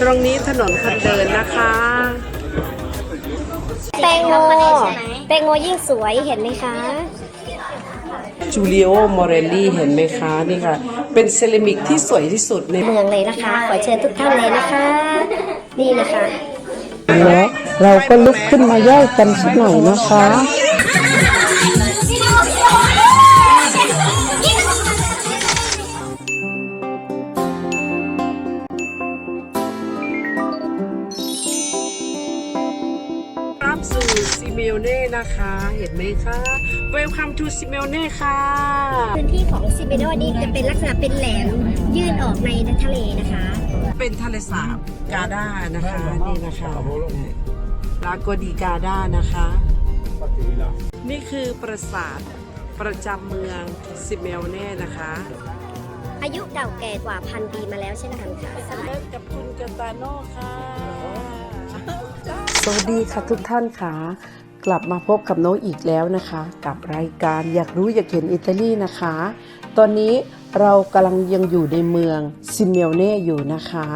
ตรงนี้ถนนคนเดินนะคะ แตงโมแตงโมยิ่งสวยเห็นไหมคะจูเลียโอมอเรลลี่เห็นไหมคะนี่ค่ะ เป็นเซรามิกที่สวยที่สุดในเมืองเลยนะคะ ขอเชิญทุกท่านเลยนะคะ นี่นะคะและเราก็ลุกขึ้นมาย่อยกันสักหน่อยนะคะ น่นะคะ เห็นไหมคะ Welcome to ซิเมลเน่ค่ะพื้นที่ของซิเบโดนี่จะเป็นลักษณะเป็นแหลมยื่นออกในทะเลนะคะ เป็นทะเลสาบกาดานะคะ นี่นะคะลาโกดีกาดานะคะ นี่คือปราสาทประจำเมืองซิเมลเน่นะคะ อายุเก่าแก่กว่าพันปีมาแล้วเช่นกันค่ะเล่นกับคุณกาตาโน่ค่ะ สวัสดีค่ะทุกท่านค่ะ กลับมาพบกับโน้อีกแล้วนะคะ กับรายการอยากรู้อยากเห็นอิตาลีนะคะ ตอนนี้เรากำลังยังอยู่ในเมืองซิเมลเน่อยู่นะคะ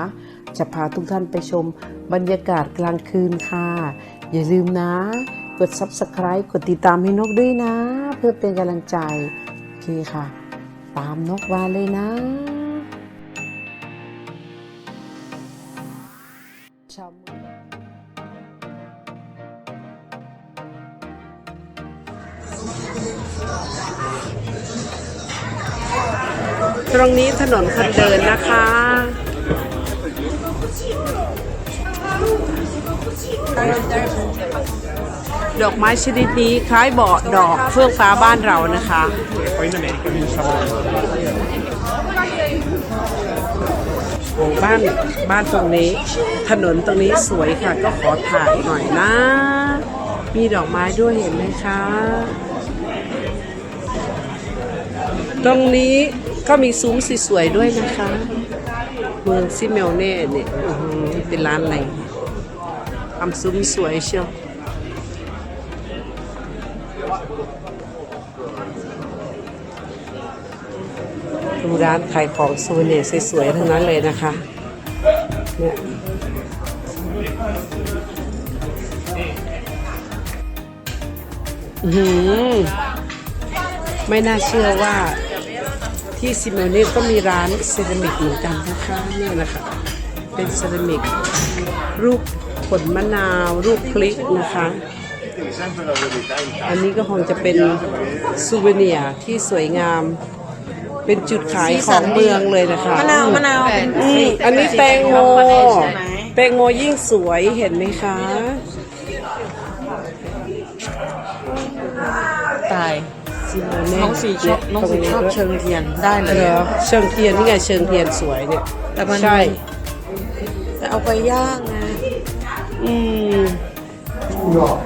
จะพาทุกท่านไปชมบรรยากาศกลางคืนค่ะ อย่าลืมนะ กด Subscribe กดติดตามให้นกด้วยนะ เพื่อเป็นกำลังใจ โอเคค่ะ ตามนกมาเลยนะ ตรงนี้ถนนคนเดินนะคะ ดอกไม้ชนิดนี้คล้ายเบาะดอกเฟื่องฟ้าบ้านเรานะคะ บ้านบ้านตรงนี้ ถนนตรงนี้สวยค่ะ ก็ขอถ่ายหน่อยนะ มีดอกไม้ด้วยเห็นไหมคะ ตรงนี้ก็มีซุ้มสวยๆด้วยนะคะ เมืองซิเมลเน่เนี่ยเป็นร้านอะไรทำซุ้มสวยเชียวดูร้านขายของซูเน่สวยๆทั้งนั้นเลยนะคะเนี่ยอื้อหือ ไม่น่าเชื่อว่าที่ซิเมลนี่ก็มีร้านเซรามิกเหมือนกันนะคะเนี่ยนะคะ เป็นเซรามิกรูปผลมะนาวรูปพลิกนะคะ อันนี้ก็คงจะเป็นซูเวเนียร์ที่สวยงาม เป็นจุดขายของเมืองเลยนะคะมะนาวมะนาวอืมอันนี้แตงโมแตงโมยิ่งสวยเห็นไหมคะ ตาย ซิโมเน่น้องสีชอบน้องสีชอบเชิงเทียนได้เลยเหรอเชิงเทียนนี่ไงเชิงเทียนสวยเนี่ยแต่มันใช่แต่เอาไปย่างนะอืม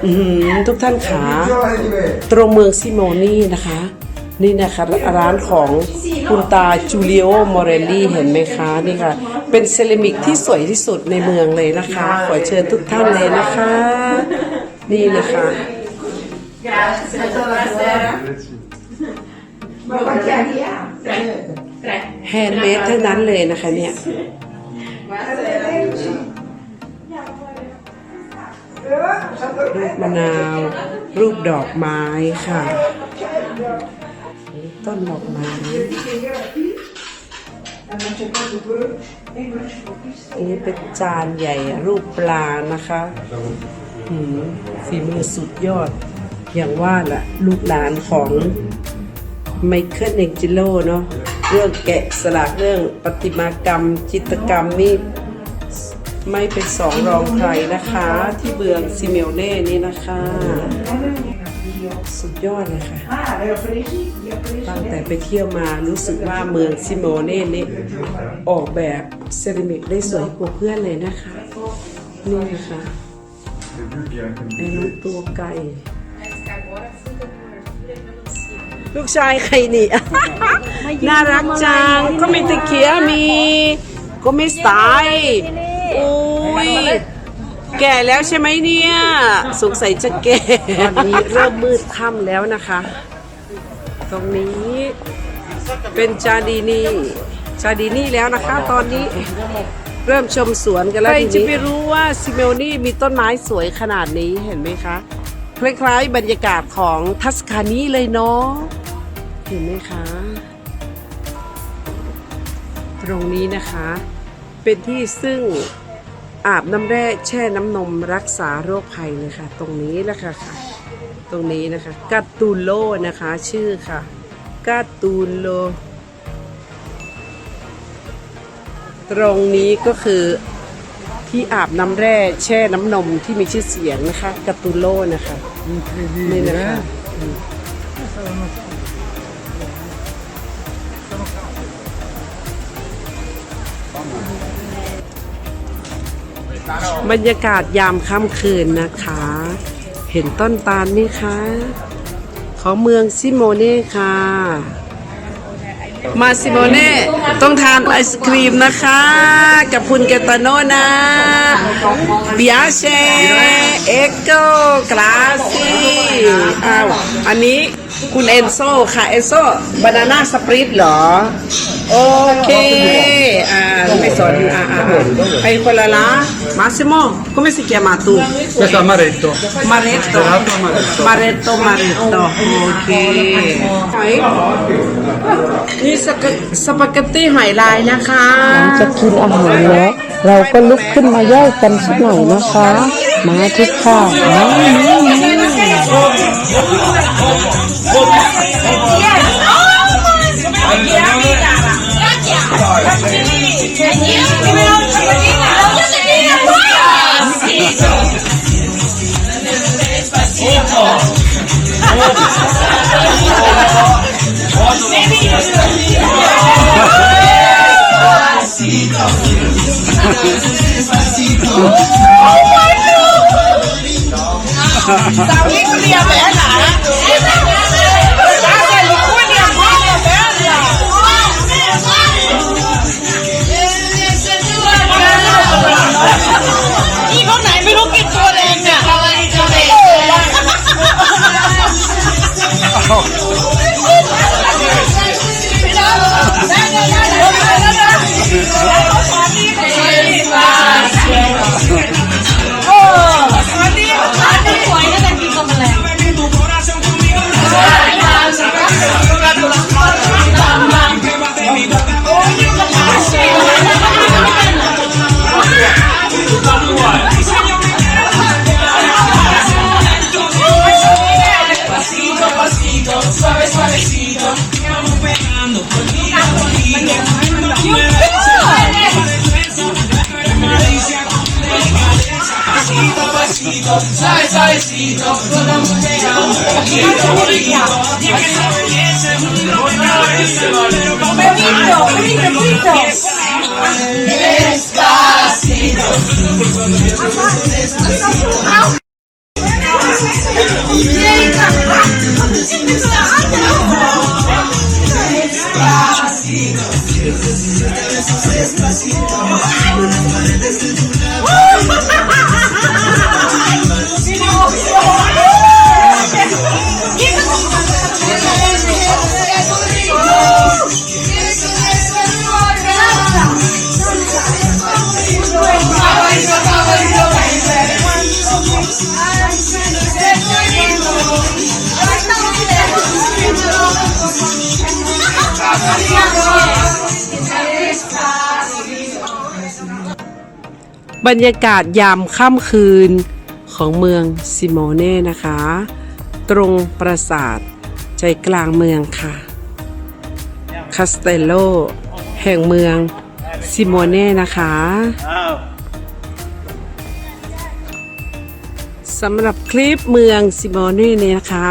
อืมทุกท่านขาตรงเมืองซิโมนี่นะคะ นี่นะคะร้านของคุณตาจูเลียโอมอเรลลี่เห็นไหมคะนี่ค่ะ เป็นเซรามิกที่สวยที่สุดในเมืองเลยนะคะ ขอเชิญทุกท่านเลยนะคะ นี่นะคะ แฮนด์เมดทั้งนั้นเลยนะคะเนี่ย รูปมะนาว รูปดอกไม้ค่ะ ต้นดอกไม้อันนี้เป็นจานใหญ่รูปปลานะคะหืมฝีมือสุดยอด อย่างว่าล่ะ ลูกหลานของ ไมเคิลเนจิโลเนาะเรื่องแกะสลักเรื่องประติมากรรม จิตรกรรมนี่ไม่เป็นสองรองใครนะคะ ที่เบืองซิเมลเน่นี่นะคะ สุดยอดเลยค่ะ ตั้งแต่ไปเที่ยวมารู้สึกว่าเมืองซิโมเน่นี่ออกแบบเซรามิกได้สวยกว่าเพื่อนเลยนะคะ นี่นะคะไอ้น้องตัวไก่ ลูกชายใครนี่ น่ารักจังก็มีตะเคียมีก็ไม่สายโอ้ยแก่แล้วใช่ไหมเนี่ยสงสัยจะแก่ตอนนี้เริ่มมืดค่ำแล้วนะคะ ตรงนี้เป็นจาดีนีซาดินี่แล้วนะคะ ตอนนี้เริ่มชมสวนกันแล้วใครจะไปรู้ว่าซิเมลนี่มีต้นไม้สวยขนาดนี้เห็นไหมคะ คล้ายๆบรรยากาศของทัสคานีเลยเนาะเห็นไหมคะ ตรงนี้นะคะ เป็นที่ซึ่งอาบน้ำแร่แช่น้ำนมรักษาโรคภัยเลยค่ะ ตรงนี้แหละค่ะค่ะ ตรงนี้นะคะกาตูโลนะคะ ชื่อค่ะกาตูโล ตรงนี้ก็คือที่อาบน้ำแร่แช่น้ำนมที่มีชื่อเสียงนะคะกาตูโลนะคะนี่นะคะอืม บรรยากาศยามค่ำคืนนะคะ เห็นต้นตาลไหมคะ ของเมืองซิโมเน่ค่ะ มาซิโมเน่ต้องทานไอศครีมนะคะ กับคุณเกตาโนนะเบียเชเอ็กโกกลาซีอ้าวอันนี้ คุณเอนโซค่ะเอนโซบานาน่าสปริตเหรอ โอเค อ่าไม่สอนอ่าอ่าไอคนละละมาซิโม come si chiama tu Questo è amaretto. Maretto Gelato amaretto. Maretto Maretto โอเคหอยนี่สกสปาเกตตี้หอยลายนะคะจะกินอาหารแล้ว เราก็ลุกขึ้นมาย่อยกันสักหน่อยนะคะ มาทุก Go! Go! Go! ค่ะนี่ Despacito, las paredes de tu lado. บรรยากาศยามค่ำคืนของเมืองซิโมเน่นะคะ ตรงปราสาทใจกลางเมืองค่ะคาสเตโลแห่งเมืองซิโมเน่นะคะสำหรับคลิปเมืองซิโมเน่เนี่ยนะคะ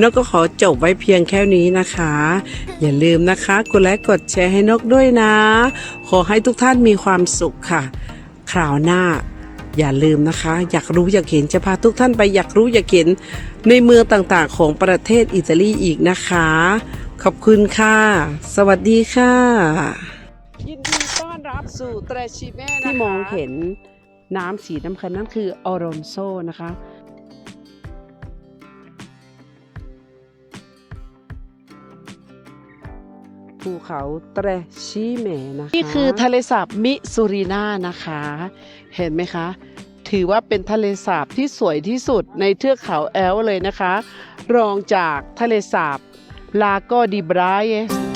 นกก็ขอจบไว้เพียงแค่นี้นะคะ อย่าลืมนะคะ กดไลค์กดแชร์ให้นกด้วยนะ ขอให้ทุกท่านมีความสุขค่ะ คราวหน้า อย่าลืมนะคะ อยากรู้อยากเห็นจะพาทุกท่านไปอยากรู้อยากเห็นในเมืองต่างๆ ของประเทศอิตาลีอีกนะคะ ขอบคุณค่ะ สวัสดีค่ะ ยินดีต้อนรับสู่เตรชิเม่ที่มองเห็นน้ำสีน้ำคันนั่นคือออรอนโซนะคะ ภูเขาแตรชีเมนะคะนี่คือทะเลสาบมิซูรินานะคะ เห็นไหมคะ ถือว่าเป็นทะเลสาบที่สวยที่สุดในเทือกเขาแอลเลยนะคะ รองจากทะเลสาบลาโกดิบรายส